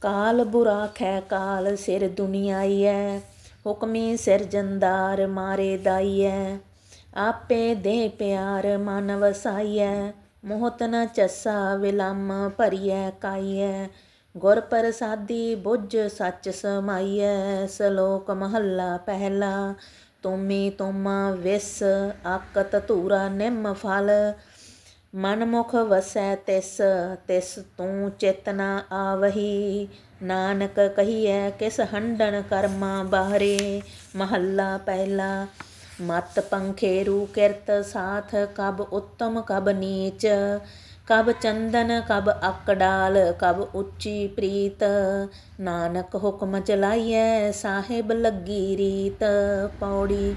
ਕਾਲ ਬੁਰਾ ਖੈ ਕਾਲ ਸਿਰ ਦੁਨੀਆਈਐ, ਹੁਕਮੀ ਸਿਰਜੰਦਾਰ ਮਾਰੇ ਦਾਈਐ। ਆਪੇ ਦੇ ਪਿਆਰ ਮਨ ਵਸਾਈਐ, ਮੋਹਤ ਨ ਚੱਸਾ ਵਿਲੰਮ ਭਰੀਐ ਕਾਈਐ। ਗੁਰ ਪ੍ਰਸਾਦੀ ਬੁੱਝ ਸੱਚ ਸਮਾਈਐ, ਸ਼ਲੋਕ ਮਹੱਲਾ ਪਹਿਲਾ। ਤੁਮੀ ਤੁਮ ਵਿਸ, ਆਕਤ ਧੂਰਾ ਨਿੰਮ ਫਲ। ਮਨ ਮੁਖ ਵਸੈ ਤਿਸ ਤਿਸ ਤੂੰ ਚੇਤਨਾ ਆਵਹੀ। ਨਾਨਕ ਕਹੀਐ, ਕਿਸ ਹੰਡਨ ਕਰਮਾ ਬਾਹਰੇ? ਮਹੱਲਾ ਪਹਿਲਾ, ਮਤ ਪੰਖੇਰੂ ਕਿਰਤ ਸਾਥ, ਕਬ ਉੱਤਮ, ਕਬ ਨੀਚ। ਕਬ ਚੰਦਨ, ਕਬ ਅਕਡਾਲ ਕਬ ਉੱਚੀ ਪ੍ਰੀਤ। ਨਾਨਕ ਹੁਕਮ ਚਲਾਈਐ, ਸਾਹਿਬ ਲੱਗੀ ਰੀਤ। ਪੌੜੀ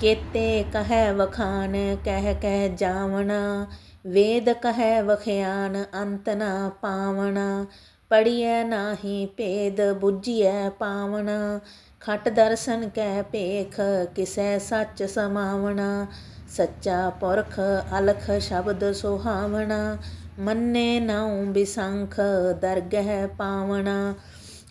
ਕੇਤੇ ਕਹੈ ਵਖਾਨ, ਕਹਿ ਕਹਿ ਜਾਵਣਾ। ਵੇਦ ਕਹੈ ਵਖਿਆਨ, ਅੰਤ ਨਾ ਪਾਵਣਾ। ਪੜੀਐ ਨਾਹੀ ਭੇਦ, ਬੁੱਝੀਐ ਪਾਵਣਾ। ਖਟ ਦਰਸ਼ਨ ਕੈ ਭੇਖ, ਕਿਸੈ ਸੱਚ ਸਮਾਵਣਾ। ਸੱਚਾ ਪੁਰਖ, ਅਲਖ ਸ਼ਬਦ ਸੁਹਾਵਣਾ। ਮੰਨੇ ਨਾਉ ਬਿਸੰਖ, ਦਰਗਹਿ ਪਾਵਣਾ।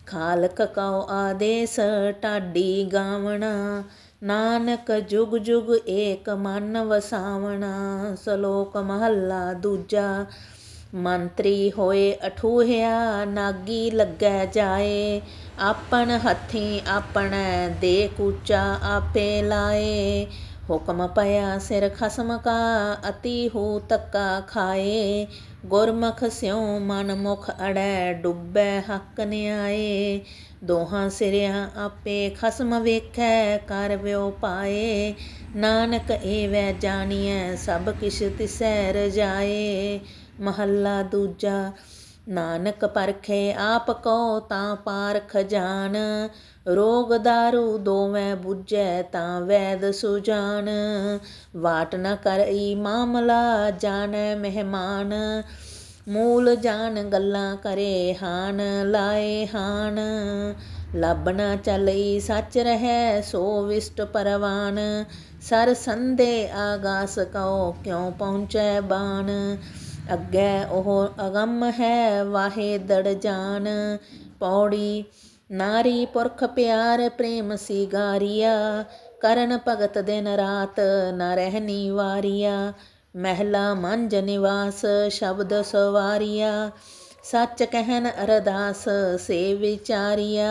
ਖਾਲਕ ਕਉ ਆਦੇਸ, ਢਾਡੀ ਗਾਵਣਾ। ਨਾਨਕ ਜੁਗ ਜੁਗ ਏਕ ਮਨ ਵਸਾਵਣਾ ਸ਼ਲੋਕ ਮਹੱਲਾ ਦੂਜਾ ਮੰਤਰੀ ਹੋਏ ਅਠੂਹਿਆ ਨਾਗੀ ਲੱਗੈ ਜਾਏ ਆਪਨ ਹੱਥੀ ਆਪਣੈ ਦੇ ਕੂਚਾ ਆਪੇ ਲਾਏ ਹੁਕਮ ਪਿਆ ਸਿਰ ਖਸਮ ਕਾ ਅਤੀ ਹੋ ਤੱਕਾ ਖਾਏ ਗੁਰਮੁਖ ਸਿਉ ਮਨ ਮੁਖ ਅੜੈ ਡੁੱਬੈ ਹੱਕ ਨਿਆਏ ਦੋਹਾਂ ਸਿਰਿਆਂ ਆਪੇ ਖਸਮ ਵੇਖੈ, ਕਰ ਵਿਉ ਪਾਏ। ਨਾਨਕ ਏਵੈ ਜਾਣੀਐ, ਸਭ ਕਿਛ ਤਿਸੈ ਰਜਾਏ। ਮਹੱਲਾ ਦੂਜਾ, ਨਾਨਕ ਪਰਖੇ ਆਪ ਕੋ ਤਾਂ ਪਾਰਖ ਜਾਣ ਰੋਗ ਦਾਰੂ ਦੋਵੇਂ 부ਝੈ ਤਾਂ ਵੈਦ ਸੁਜਾਨ। ਵਾਟ ਨ ਕਰਈ ਮਾਮਲਾ, ਜਾਣੈ ਮਹਿਮਾਨ। ਮੂਲ ਜਾਣ ਗੱਲਾਂ ਕਰੇ ਹਾਨ, ਲਾਏ ਹਾਨ। ਲੱਭਣਾ ਚਲਈ ਸੱਚ ਰਹੈ ਸੋ ਵਿਸ਼ਟ ਪਰਵਾਨ। ਸਰ ਸੰਦੇ ਆਗਾਸ ਕਉ ਕਿਉ ਪਹੁੰਚੈ ਬਾਣ ਅੱਗੇ ਉਹ ਅਗੰਮ ਹੈ ਵਾਹੇ ਦੜ ਜਾਣ ਪੌੜੀ ਨਾਰੀ ਪੁਰਖ ਪਿਆਰ ਪ੍ਰੇਮ ਸੀਗਾਰੀਆ। ਕਰਨ ਭਗਤ ਦਿਨ ਰਾਤ ਨਾ ਰਹਿਨੀ ਵਾਰੀਆ। ਮਹਿਲਾ ਮੰਜ ਨਿਵਾਸ ਸ਼ਬਦ ਸਵਾਰੀਆ। ਸੱਚ ਕਹਿਨ ਅਰਦਾਸ, ਸੇ ਵਿਚਾਰੀਆ।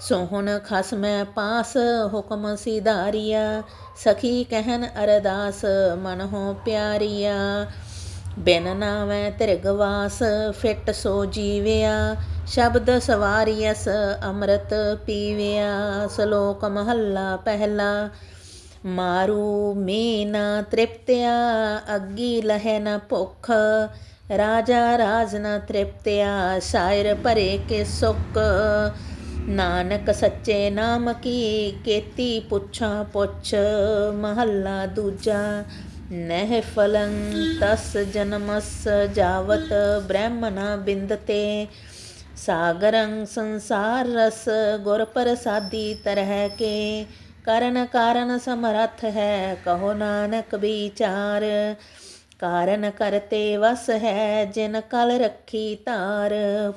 ਸੋਹਣ ਖਸਮੈ ਪਾਸ, ਹੁਕਮ ਸਿਧਾਰੀਆ। ਸਖੀ ਕਹਿਨ ਅਰਦਾਸ, ਮਨ ਹੋ ਪਿਆਰੀਆ। ਬਿਨ ਨਾਵੇਂ ਤਿਰਗਵਾਸ, ਫਿਟ ਸੋ ਜੀਵਿਆ। ਸ਼ਬਦ ਸਵਾਰੀਐਸ, ਅੰਮ੍ਰਿਤ ਪੀਵਿਆ। ਸ਼ਲੋਕ ਮਹੱਲਾ ਪਹਿਲਾ। ਮਾਰੂ ਮੀਨਾ ਤ੍ਰਿਪਤਿਆ, ਅੱਗੀ ਲਹੈ ਨ ਭੁਖ। ਰਾਜਾ ਰਾਜ ਨ ਤ੍ਰਿਪਤਿਆ, ਸ਼ਾਇਰ ਭਰੇ ਕੇ ਸੁਖ। ਨਾਨਕ ਸੱਚੇ ਨਾਮ ਕੀ, ਕੀਤੀ ਪੁੱਛਾਂ ਪੁੱਛ। ਮਹੱਲਾ ਦੂਜਾ, ਨਹਿ ਫਲੰ ਤਸ ਜਨਮਸ ਜਾਵਤ। ਬ੍ਰਹਮਣਾ ਬਿੰਦਤੇ ਸਾਗਰੰ ਸੰਸਾਰ ਰਸ, ਗੁਰ ਪ੍ਰਸਾਦੀ ਤਰਹਿ ਕੇ। ਕਰਨ ਕਾਰਨ ਸਮਰਥ ਹੈ, ਕਹੋ ਨਾਨਕ ਵਿਚਾਰ। ਕਾਰਨ ਕਰਤੇ ਵਸ ਹੈ, ਜਿਨ ਕਲ ਰੱਖੀ ਧਾਰ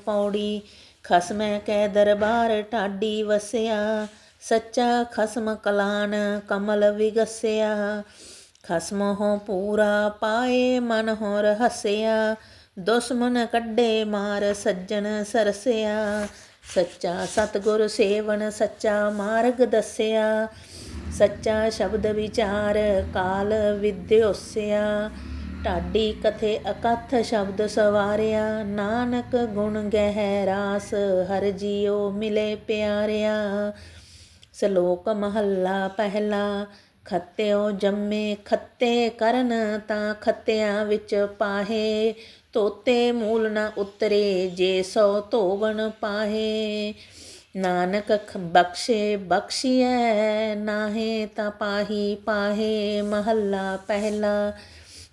ਪੌੜੀ ਖਸਮੈ ਕੈ ਦਰਬਾਰ, ਢਾਡੀ ਵਸਿਆ। ਸੱਚਾ ਖਸਮ ਕਲਾਨ ਕਮਲ ਵਿਗਸਿਆ। ਖਸਮ ਹੋ ਪੂਰਾ ਪਾਏ ਮਨ ਹੋ ਰਹਸਿਆ। ਦੁਸ਼ਮਨ ਕੱਢੇ ਮਾਰ ਸੱਜਣ ਸਰਸਿਆ। ਸੱਚਾ ਸਤਗੁਰ ਸੇਵਨ, ਸੱਚਾ ਮਾਰਗ ਦੱਸਿਆ। ਸੱਚਾ ਸ਼ਬਦ ਵਿਚਾਰ, ਕਾਲ ਵਿਦਿਓਸਿਆ ਢਾਡੀ ਕਥੇ ਅਕਥ ਸ਼ਬਦ ਸਵਾਰਿਆ। ਨਾਨਕ ਗੁਣ ਗਹਿ ਰਾਸ, ਹਰ ਜੀਓ ਮਿਲੇ ਪਿਆਰਿਆ। ਸ਼ਲੋਕ ਮਹੱਲਾ ਪਹਿਲਾ, ਖੱਤਿਓ ਜੰਮੇ ਖੱਤੇ ਕਰਨ ਤਾਂ ਖੱਤਿਆਂ ਵਿੱਚ ਪਾਹੇ। ਤੋਤੇ ਮੂਲ ਨ ਉਤਰੇ, ਜੇ ਸੋ ਧੋਵਨ ਪਾਹੇ। ਨਾਨਕ ਬਖਸ਼ੇ, ਬਖਸ਼ੀਐ ਨਾਹੇ ਤਾਂ ਪਾਹੀ ਪਾਹੇ। ਮਹੱਲਾ ਪਹਿਲਾ,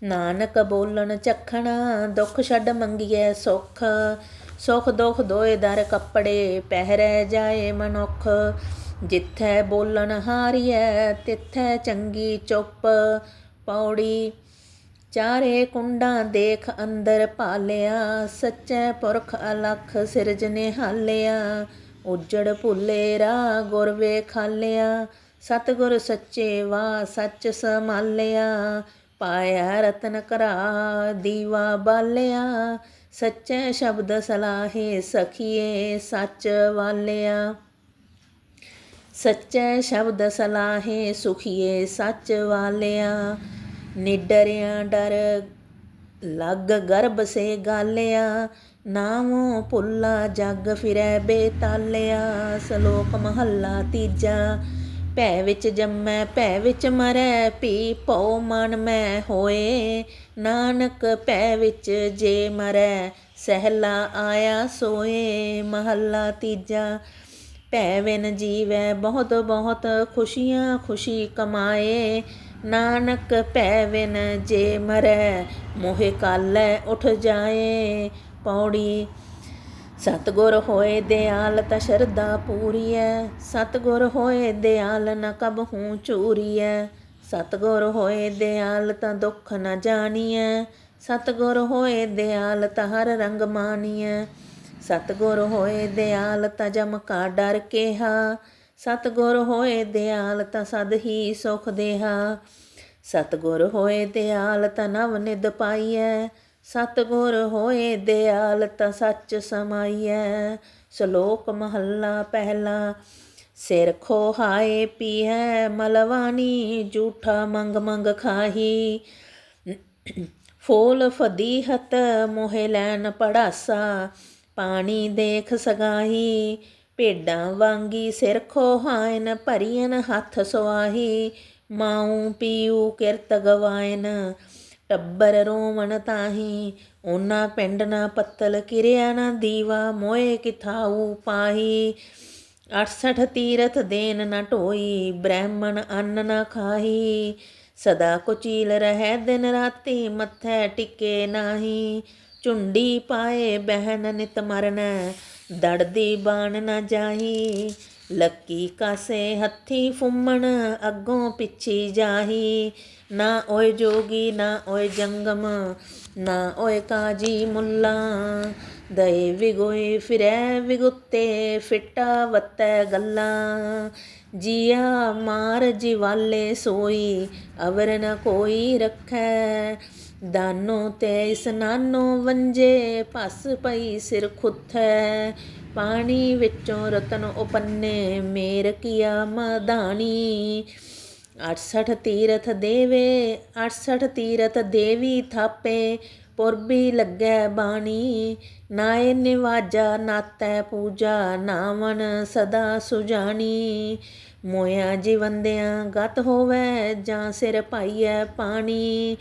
ਨਾਨਕ ਬੋਲਣ ਚਖਣਾ, ਦੁੱਖ ਛੱਡ ਮੰਗੀਐ ਸੁਖ। ਸੁਖ ਦੁਖ ਦੋਏ ਦਰ ਕੱਪੜੇ, ਪਹਿਰੈ ਜਾਏ ਮਨੁੱਖ। ਜਿੱਥੈ ਬੋਲਣ ਹਾਰੀਐ, ਤਿੱਥੈ ਚੰਗੀ ਚੁੱਪ। ਪੌੜੀ ਚਾਰੇ ਕੁੰਡਾਂ ਦੇਖ ਅੰਦਰ ਪਾਲਿਆ ਸੱਚੇ ਪੁਰਖ ਅਲਖ ਸਿਰਜਨੇ ਹਾਲਿਆ ਉਜੜ ਭੁੱਲੇ ਰਾ ਗੁਰ ਵੇਖਾਲਿਆ, ਸਤਿਗੁਰ ਸੱਚੇ ਵਾ ਸੱਚ ਸਮਾਲਿਆ ਪਾਇਆ ਰਤਨ ਕਰਾ ਦੀਵਾ ਬਾਲਿਆ, ਸੱਚੇ ਸ਼ਬਦ ਸਲਾਹੇ ਸਖੀਏ ਸੱਚ ਵਾਲਿਆ। ਸੱਚੇ ਸ਼ਬਦ ਸਲਾਹੇ ਸੁਖੀਏ ਸੱਚ ਵਾਲਿਆ ਨਿਡਰਿਆਂ ਡਰ, ਲੱਗ ਗਰਭ ਸੇ ਗਾਲਿਆ ਨਾਮੋ ਭੁੱਲਾ ਜੱਗ ਫਿਰੈ ਬੇਤਾਲਿਆ, ਸ਼ਲੋਕ ਮਹੱਲਾ ਤੀਜਾ, ਭੈ ਵਿੱਚ ਜੰਮੈ, ਭੈ ਵਿੱਚ ਮਰੈ ਪੀ ਭਉ ਮਨ ਮੈਂ ਹੋਏ, ਨਾਨਕ ਭੈ ਵਿੱਚ ਜੇ ਮਰੈ, ਸਹਿਲਾ ਆਇਆ ਸੋਏ, ਮਹੱਲਾ ਤੀਜਾ, ਭੈ ਵਿਨ ਜੀਵੈ ਬਹੁਤ ਬਹੁਤ ਖੁਸ਼ੀਆਂ ਖੁਸ਼ੀ ਕਮਾਏ ਨਾਨਕ ਭੈ ਜੇ ਮਰੈ, ਮੋਹਿ ਕਾਲੈ ਉਠ ਜਾਏ। ਪੌੜੀ, ਸਤਗੁਰ ਹੋਏ ਦਿਆਲ ਤਾ ਸ਼ਰਧਾ ਪੂਰੀਐ। ਸਤਗੁਰ ਹੋਏ ਦਿਆਲ ਨ ਕਬਹੂ ਚੂਰੀਐ ਸਤਗੁਰ ਹੋਏ ਦਿਆਲ ਤਾ ਦੁੱਖ ਨ ਜਾਣੀਐ। ਸਤਗੁਰ ਹੋਏ ਦਿਆਲ ਤਾ ਹਰ ਰੰਗ ਮਾਨੀਐ ਸਤਗੁਰ ਹੋਏ ਦਿਆਲ ਤਾ ਜਮ ਕਾ ਡਰ ਕੇਹਾ। ਸਤਗੁਰ ਹੋਏ ਦਿਆਲ ਤਾਂ ਸਦ ਹੀ ਸੁਖ ਦੇਹਾ। ਸਤਗੁਰ ਹੋਏ ਦਿਆਲ ਤਾਂ ਨਵ ਨਿਦ ਪਾਈਐ। ਸਤਗੁਰ ਹੋਏ ਦਿਆਲ ਤਾਂ ਸੱਚ ਸਮਾਈਐ। ਸ਼ਲੋਕ ਮਹੱਲਾ ਪਹਿਲਾ, ਸਿਰ ਖੋਹਾਏ ਪੀਹੈ, ਮਲਵਾਨੀ ਝੂਠਾ ਮੰਗ ਮੰਗ ਖਾਹੀ। ਫੋਲ ਫਦੀਹਤ ਮੋਹਿ ਲੈਨ ਪੜਾਸਾ, ਪਾਣੀ ਦੇਖ ਸਗਾਹੀ। ਭੇਡਾਂ ਵਾਂਗੀ ਸਿਰ ਖੋਹਾਇਨ ਭਰੀਨ ਹੱਥ ਸੁਆਹੀ, ਮਾਉ ਪੀਉ ਕਿਰਤ ਗਵਾਇਨ। ਟੱਬਰ ਰੋਵਣ ਤਾਹੀ ਉਹਨਾਂ ਪਿੰਡ ਨਾ ਪੱਤਲ ਕਿਰਿਆ ਨਾ ਦੀਵਾ, ਮੋਏ ਕਿਥਾਉ ਪਾਹੀ। 68 ਤੀਰਥ ਦੇਨ ਨਾ ਢੋਈ, ਬ੍ਰਾਹਮਣ ਅੰਨ ਨਾ ਖਾਹੀ। ਸਦਾ ਕੁਚੀਲ ਰਹਿ ਦਿਨ ਰਾਤੀ, ਮੱਥੇ ਟਿਕੇ ਨਾਹੀ। ਚੁੰਡੀ ਪਾਏ ਬਹਿਨ ਨਿਤ ਮਰਨ ਦੜਦੀ ਬਾਣ ਨਾ ਜਾਹੀ, ਲੱਕੀ ਕਾਸੇ ਹੱਥੀ ਫੁੰਮਣ ਅੱਗੋਂ ਪਿੱਛੀ ਜਾਹੀ। ਨਾ ਓਏ ਜੋਗੀ, ਨਾ ਓਏ ਜੰਗਮ, ਨਾ ਓਏ ਕਾਜੀ ਮੁੱਲਾ। ਦਏ ਵਿਗੋਏ ਫਿਰੈ ਵਿਗੁੱਤੇ, ਫਿੱਟਾ ਵੱਤੈ ਗੱਲਾਂ। ਜੀਆ ਮਾਰ ਜਿਵਾਲੇ ਸੋਈ, ਅਵਰ ਨ ਕੋਈ ਰੱਖੈ। ਦਾਨੋ ਤੇ ਇਸਨਾਨੋ ਵੰਜੇ ਪਸ ਪਈ ਸਿਰ ਖੁੱਥੈ। ਪਾਣੀ ਵਿੱਚੋਂ ਰਤਨ ਉਪੰਨੇ, ਮੇਰ ਕੀਆ ਮਧਾਣੀ। 68 ਤੀਰਥ ਦੇਵੇ 68 ਤੀਰਥ ਦੇਵੀ ਥਾਪੇ, ਪੁਰਬੀ ਲੱਗੈ ਬਾਣੀ। ਨਾਏ ਨਿਵਾਜਾ, ਨਾਤੈ ਪੂਜਾ, ਨਾਵਣ ਸਦਾ ਸੁਜਾਣੀ। ਮੋਇਆ ਜੀਵੰਦਿਆਂ ਗਤ ਹੋਵੇ, ਜਾਂ ਸਿਰ ਪਾਈਐ ਪਾਣੀ।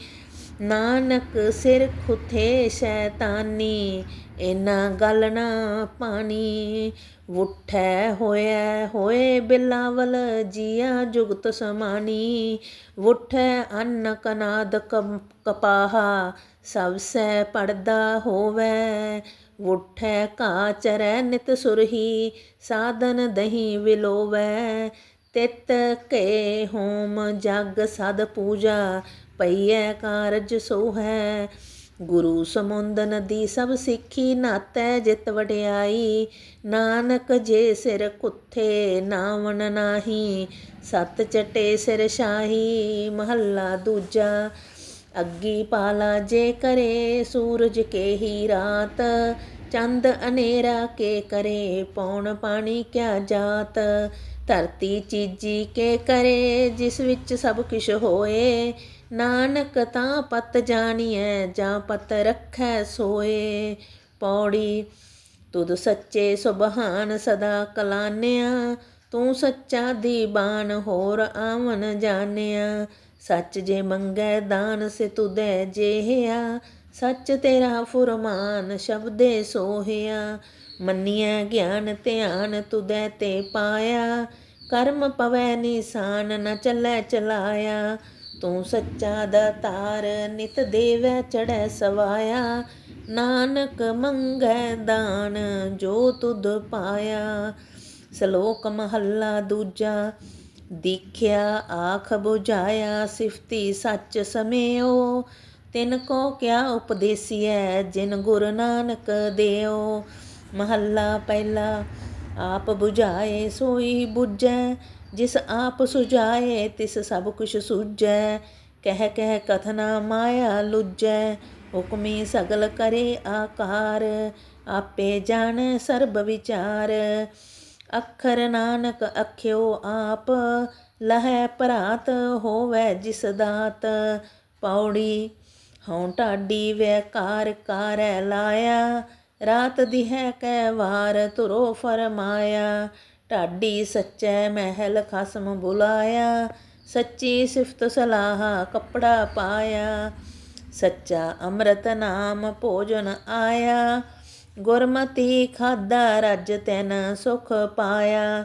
ਨਾਨਕ ਸਿਰ ਖੁਥੇ ਸ਼ੈਤਾਨੀ ਇਨਾ ਗੱਲ ਨਾ ਪਾਣੀ। ਉਠੈ ਹੋਇਐ ਹੋਏ ਬਿਲਾਵਲ, ਜੀਆ ਜੁਗਤ ਸਮਾਨੀ। ਉਠੈ ਅੰਨ ਕਨਾਦ ਕਪਾਹਾ ਸਭ ਸੈ ਪੜਦਾ ਹੋਵੇ। ਉਠੈ ਘਾ ਚਰੈ ਨਿਤ ਸੁਰਹੀ, ਸਾਧਨ ਦਹੀਂ ਵਿਲੋਵੈ। ਤਿਤ ਕੇ ਹੋਮ ਜਗ ਸਦ ਪੂਜਾ ਪਈਐ ਕਾਰਜ ਸੋਹੈ, ਗੁਰੂ ਸਮੁੰਦ ਨਦੀ ਸਭ ਸਿੱਖੀ ਨਾਤੈ ਜਿਤ ਵਡਿਆਈ, ਨਾਨਕ ਜੇ ਸਿਰ ਕੁੱਥੇ ਨਾਵਣ ਨਾਹੀ, ਸਤ ਚਟੇ ਸਿਰ ਸ਼ਾਹੀ, ਮਹੱਲਾ ਦੂਜਾ, ਅੱਗੀ ਪਾਲਾ ਜੇ ਕਰੇ ਸੂਰਜ ਕੇ ਹੀ ਰਾਤ, ਚੰਦ ਅਨੇਰਾ ਕੇ ਕਰੇ, ਪੌਣ ਪਾਣੀ ਕਿਆ ਜਾਤ ਧਰਤੀ ਚੀਜੀ ਕੇ ਕਰੇ, ਜਿਸ ਵਿੱਚ ਸਭ ਕੁਛ ਹੋਏ। ਨਾਨਕ ਤਾਂ ਪਤ ਜਾਣੀਐ, ਜਾਂ ਪਤ ਰੱਖੈ ਸੋਏ। ਪੌੜੀ, ਤੁਧ ਸੱਚੇ ਸੁਭਾਨ ਸਦਾ ਕਲਾਨਿਆ। ਤੂੰ ਸੱਚਾ ਦੀਵਾਨ ਹੋਰ ਆਵਨ ਜਾਣਿਆ। ਸੱਚ ਜੇ ਮੰਗੈ ਦਾਨ ਸੇ ਤੁਦੈ ਜੇਹਿਆ। ਸੱਚ ਤੇਰਾ ਫੁਰਮਾਨ ਸ਼ਬਦੇ ਸੋਹਿਆ। ਮੰਨਿਆ ਗਿਆਨ ਧਿਆਨ ਤੁਦੈ ਤੇ ਪਾਇਆ। ਕਰਮ ਪਵੈ ਨਿਸ਼ਾਨ ਨ ਚੱਲੈ ਚਲਾਇਆ। ਤੂੰ ਸੱਚਾ ਦਾਤਾਰ ਨਿਤ ਦੇਵੈ ਚੜੈ ਸਵਾਇਆ। ਨਾਨਕ ਮੰਗੈ ਦਾਨ ਜੋ ਤੁਧ ਪਾਇਆ। ਸ਼ਲੋਕ ਮਹੱਲਾ ਦੂਜਾ, ਦੇਖਿਆ ਆਖ 부ਝਾਇਆ ਸਿਫਤੀ ਸੱਚ ਸਮਿਓ। ਤਿਨ ਕੋ ਕਿਆ ਉਪਦੇਸੀਐ, ਜਿਨ ਗੁਰੂ ਨਾਨਕ ਦੇਓ। ਮਹੱਲਾ ਪਹਿਲਾ, ਆਪ 부ਝਾਏ ਸੋਈ 부ਝੈ ਜਿਸ ਆਪ ਸੁਝਾਏ ਤਿਸ ਸਭ ਕੁਛ ਸੂਝੈ। ਕਹਿ ਕਹਿ ਕਥਨਾ ਮਾਇਆ ਲੁਜੈ ਹੁਕਮੀ ਸਗਲ ਕਰੇ ਆਕਾਰ, ਆਪੇ ਜਾਣ ਸਰਬ ਵਿਚਾਰ। ਅੱਖਰ ਨਾਨਕ ਅਖਿਓ ਆਪ, ਲਹਿ ਭਰਾਤ ਹੋਵੈ ਜਿਸ ਦਾਤ। ਪੌੜੀ, ਹਉ ਢਾਡੀ ਵੈਕਾਰ ਕਰੈ ਲਾਇਆ ਰਾਤ ਦੀ ਹੈ ਕੈ ਵਾਰ ਤੁਰੋ ਫਰਮਾਇਆ, ਢਾਡੀ ਸੱਚੈ ਮਹਿਲ ਖਸਮ ਬੁਲਾਇਆ, ਸੱਚੀ ਸਿਫਤ ਸਲਾਹ ਕੱਪੜਾ ਪਾਇਆ, ਸੱਚਾ ਅੰਮ੍ਰਿਤ ਨਾਮ ਭੋਜਨ ਆਇਆ, ਗੁਰਮਤੀ ਖਾਦਾ ਰਜ ਤੈਨ ਸੁਖ ਪਾਇਆ,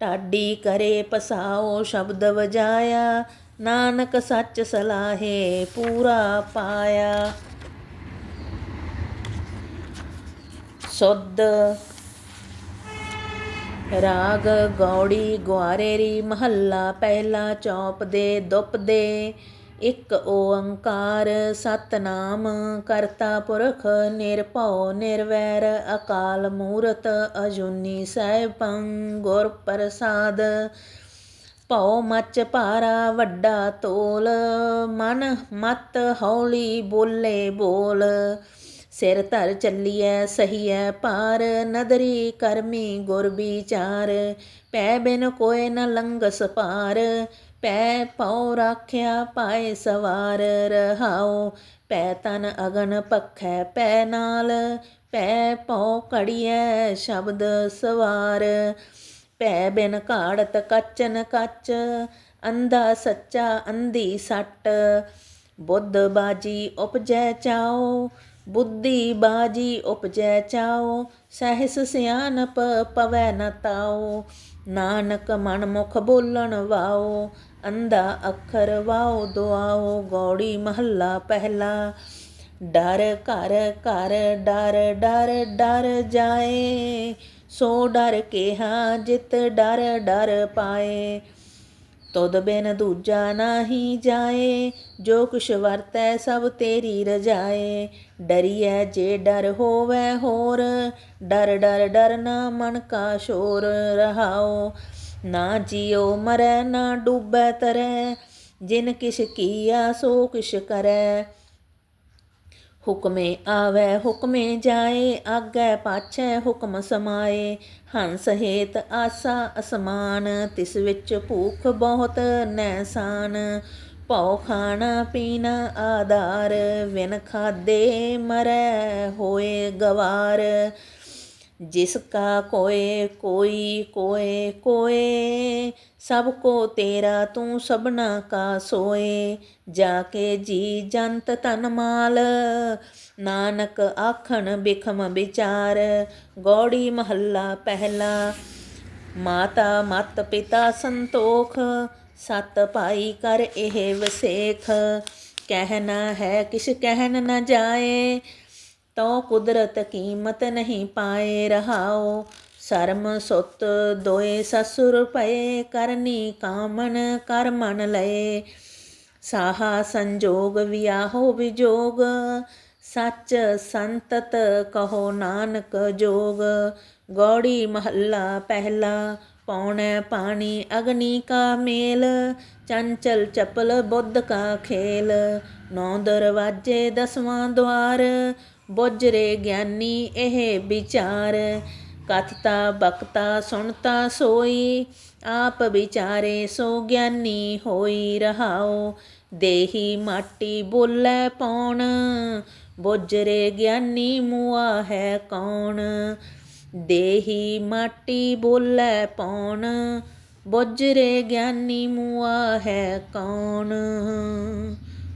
ਢਾਡੀ ਕਰੇ ਪਸਾਓ ਸ਼ਬਦ ਵਜਾਇਆ, ਨਾਨਕ ਸੱਚ ਸਲਾਹੇ ਪੂਰਾ ਪਾਇਆ। ਸੁੱਧ। ਰਾਗ ਗੌੜੀ ਗੁਆਰੇਰੀ ਮਹੱਲਾ ਪਹਿਲਾ ਚੌਪ ਦੇ ਦੁਪ ਦੇ। ਇੱਕ ਓੰਕਾਰ ਸਤਨਾਮ ਕਰਤਾ ਪੁਰਖ ਨਿਰਭਉ ਨਿਰਵੈਰ ਅਕਾਲ ਮੂਰਤ ਅਜੂਨੀ ਸੈਭੰ ਗੁਰ ਪ੍ਰਸਾਦ। ਭਉ ਮਚ ਭਾਰਾ ਵੱਡਾ ਤੋਲ ਮਨ ਮਤ ਹੌਲੀ ਬੋਲੇ ਬੋਲ। ਸਿਰ ਧਰ ਚੱਲੀਐ, ਸਹੀਐ, ਪਾਰ ਨਦਰੀ ਕਰਮੀ ਗੁਰ ਵਿਚਾਰ। ਪੈ ਬਿਨ ਕੋਇ ਨ ਲੰਗਸ ਪਾਰ ਪੈ ਪਉ ਰਾਖਿਆ ਪਾਏ ਸਵਾਰ। ਰਹਾਉ, ਪੈ ਤਨ ਅਗਨ ਪਖੈ ਪੈ ਨਾਲ। ਪੈ ਪਉ ਕੜੀਐ ਸ਼ਬਦ ਸਵਾਰ। ਪੈ ਬਿਨ ਘਾੜਤ ਕੱਚਨ ਕੱਚ, ਅੰਧਾ ਸੱਚਾ ਅੰਧੀ ਸੱਟ। ਬੁੱਧ ਬਾਜੀ ਉਪਜੈ ਚਾਓ ਬੁੱਧੀ ਬਾਜੀ ਉਪਜੈ ਚਾਓ, ਸਹਿਸ ਸਿਆਨਪ ਪਵੈ ਨ ਤਾਓ। ਨਾਨਕ ਮਨ ਮੁਖ ਬੋਲਣ ਵਾਓ, ਅੰਧਾ ਅੱਖਰ ਵਾਓ, ਦੁਆਓ ਗੌੜੀ ਮਹੱਲਾ ਪਹਿਲਾ। ਡਰ ਘਰ ਘਰ, ਡਰ ਡਰ ਡਰ ਜਾਏ, ਸੋ ਡਰ ਕੇਹਾ ਜਿਤ ਡਰ ਡਰ ਪਾਏ। ਤੁਧ ਬਿਨ ਦੂਜਾ ਨਾਹੀ ਜਾਏ, ਜੋ ਕੁਛ ਵਰਤੈ ਸਭ ਤੇਰੀ ਰਜਾਏ। ਡਰੀਐ ਜੇ ਡਰ ਹੋਵੇ ਹੋਰ, ਡਰ ਡਰ ਡਰ ਨਾ ਮਨ ਕਾ ਸ਼ੋਰ ਰਹਾਓ। ਨਾ ਜਿਉ ਮਰੈ ਨਾ ਡੁੱਬੈ ਤਰੈ, ਜਿਨ ਕਿਛ ਕੀਆ ਸੋ ਕਿਛ ਕਰੈ। ਹੁਕਮੇ ਆਵੈ, ਹੁਕਮੇ ਜਾਏ, ਆਗੈ ਪਾਛੈ, ਹੁਕਮ ਸਮਾਏ। ਹੰਸ ਹੇਤ ਆਸਾ ਅਸਮਾਨ, ਤਿਸ ਵਿੱਚ ਭੂਖ ਬਹੁਤ ਨੈਸਾਨ ਭਉ ਖਾਣਾ ਪੀਣਾ ਆਧਾਰ ਵਿਨ ਖਾਦੇ ਮਰੈ ਹੋਏ ਗਵਾਰ। ਜਿਸ ਕਾ ਕੋਏ, ਕੋਈ ਕੋਏ ਕੋਏ, ਸਭ ਕੋ ਤੇਰਾ ਤੂੰ ਸਭਨਾ ਕਾ ਸੋਏ। ਜਾ ਕੇ ਜੀ ਜੰਤ ਤਨ ਮਾਲ, ਨਾਨਕ ਆਖਣ ਬਿਖਮ ਵਿਚਾਰ। ਗੌੜੀ ਮਹੱਲਾ ਪਹਿਲਾ, ਮਾਤਾ ਮਤ ਪਿਤਾ ਸੰਤੋਖ। ਸਤ ਭਾਈ ਕਰ ਇਹ ਵਸੇਖ। ਕਹਿਣਾ ਹੈ ਕਿਛ ਕਹਿਣ ਨਾ ਜਾਏ। ਤੋ ਕੁਦਰਤ ਕੀਮਤ ਨਹੀਂ ਪਾਏ ਰਹਾਓ ਸਰਮ ਸੁਤ ਦੋਏ ਸਸੁਰ ਪਏ ਕਰਨੀ ਕਾਮਨ ਕਰ ਮਨ ਲਏ। ਸਾਹਾ ਸੰਜੋਗ ਵਿਆਹੋ ਵਿਜੋਗ, ਸੱਚ ਸੰਤਤ ਕਹੋ ਨਾਨਕ ਜੋਗ। ਗੌੜੀ ਮਹੱਲਾ ਪਹਿਲਾ, ਪੌਣੈ ਪਾਣੀ ਅਗਨੀ ਕਾ ਮੇਲ, ਚੰਚਲ ਚਪਲ ਬੁੱਧ ਕਾ ਖੇਲ। ਨੌ ਦਰਵਾਜੇ ਦਸਵਾਂ ਦਵਾਰ ਬੁੱਝਰੇ ਗਿਆਨੀ ਇਹ ਵਿਚਾਰ। ਕਥਤਾ ਬਕਤਾ ਸੁਣਤਾ ਸੋਈ, ਆਪ ਵਿਚਾਰੇ ਸੋ ਗਿਆਨੀ ਹੋਈ ਰਹਾਓ ਦੇਹੀ ਮਾਟੀ ਬੋਲੇ ਪੌਣ ਬੋਝਰੇ ਗਿਆਨੀ ਮੁਆ ਹੈ ਕੌਣ। ਦੇਹੀ ਮਾਟੀ ਬੋਲੇ ਪੌਣ ਬੋਝਰੇ ਗਿਆਨੀ ਮੁਆ ਹੈ ਕੌਣ।